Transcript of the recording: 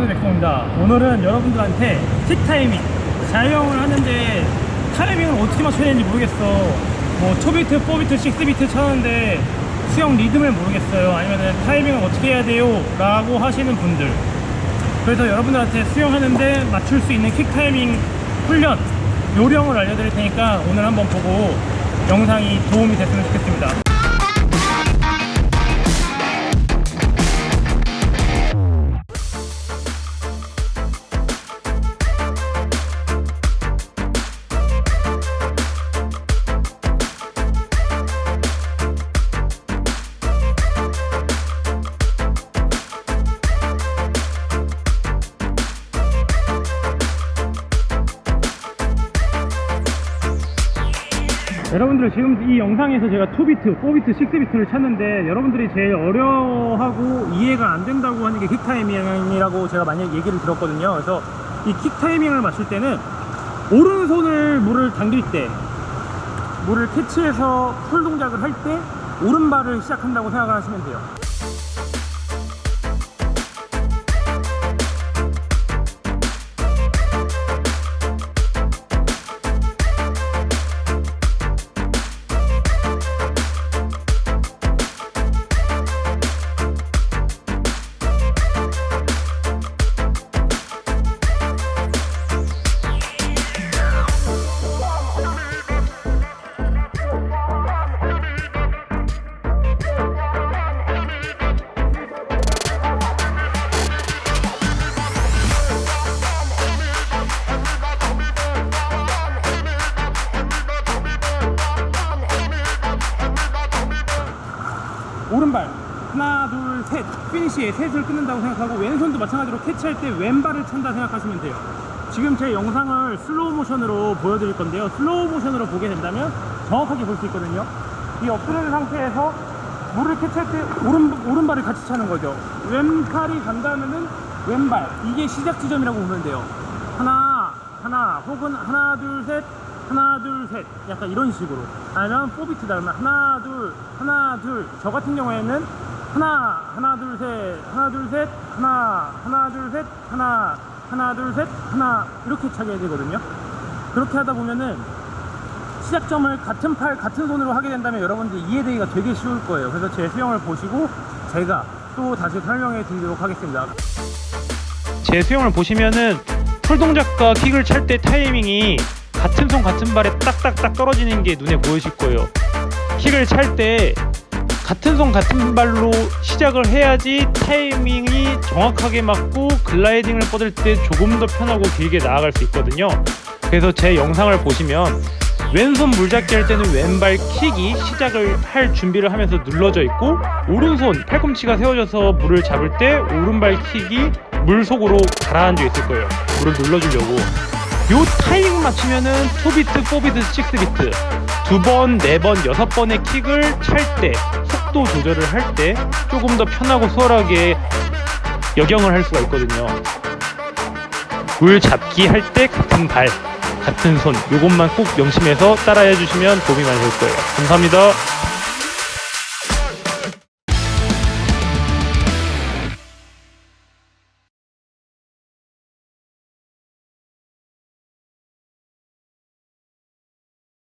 여러분들 백성입니다. 오늘은 여러분들한테 킥 타이밍 자유형을 하는데 타이밍을 어떻게 맞춰야 되는지 모르겠어. 뭐 초비트, 4비트, 6비트 쳤는데 수영 리듬을 모르겠어요. 아니면 타이밍을 어떻게 해야 돼요? 라고 하시는 분들. 그래서 여러분들한테 수영하는데 맞출 수 있는 킥 타이밍 훈련 요령을 알려드릴 테니까 오늘 한번 보고 영상이 도움이 됐으면 좋겠습니다. 여러분들 지금 이 영상에서 제가 2비트, 4비트, 6비트를 찾는데 여러분들이 제일 어려워하고 이해가 안 된다고 하는 게 킥 타이밍이라고 제가 많이 얘기를 들었거든요. 그래서 이 킥 타이밍을 맞출 때는 오른손을 물을 당길 때 물을 캐치해서 풀 동작을 할 때 오른발을 시작한다고 생각을 하시면 돼요. 오른발. 하나 둘 셋. 피니시에 셋을 끊는다고 생각하고 왼손도 마찬가지로 캐치할 때 왼발을 찬다 생각하시면 돼요. 지금 제 영상을 슬로우 모션으로 보여드릴 건데요. 슬로우 모션으로 보게 된다면 정확하게 볼 수 있거든요. 이 엎드린 상태에서 물을 캐치할 때 오른, 오른발을 같이 차는 거죠. 왼팔이 간다면은 왼발. 이게 시작 지점이라고 보면 돼요. 하나 하나 혹은 하나 둘셋 하나 둘 셋. 약간 이런 식으로. 아니면 4비트 다음에 하나 둘 하나 둘. 저 같은 경우에는 하나 하나 둘 셋 하나 둘 셋 하나 하나 둘 셋 하나 하나 둘 셋 하나. 이렇게 차게 되거든요. 그렇게 하다 보면은 시작점을 같은 팔 같은 손으로 하게 된다면 여러분들 이해되기가 되게 쉬울 거예요. 그래서 제 수영을 보시고 제가 또 다시 설명해 드리도록 하겠습니다. 제 수영을 보시면은 풀 동작과 킥을 찰 때 타이밍이 같은 손 같은 발에 딱딱딱 떨어지는 게 눈에 보이실 거예요. 킥을 찰 때 같은 손 같은 발로 시작을 해야지 타이밍이 정확하게 맞고 글라이딩을 뻗을 때 조금 더 편하고 길게 나아갈 수 있거든요. 그래서 제 영상을 보시면 왼손 물잡기 할 때는 왼발 킥이 시작을 할 준비를 하면서 눌러져 있고 오른손 팔꿈치가 세워져서 물을 잡을 때 오른발 킥이 물 속으로 가라앉아 있을 거예요. 물을 눌러주려고. 요 타이밍 맞추면은 2비트, 4비트, 6비트 두 번, 네 번, 여섯 번의 킥을 찰 때 속도 조절을 할 때 조금 더 편하고 수월하게 역영을 할 수가 있거든요. 물 잡기 할 때 같은 발, 같은 손 요것만 꼭 명심해서 따라해 주시면 도움이 많이 될 거예요. 감사합니다.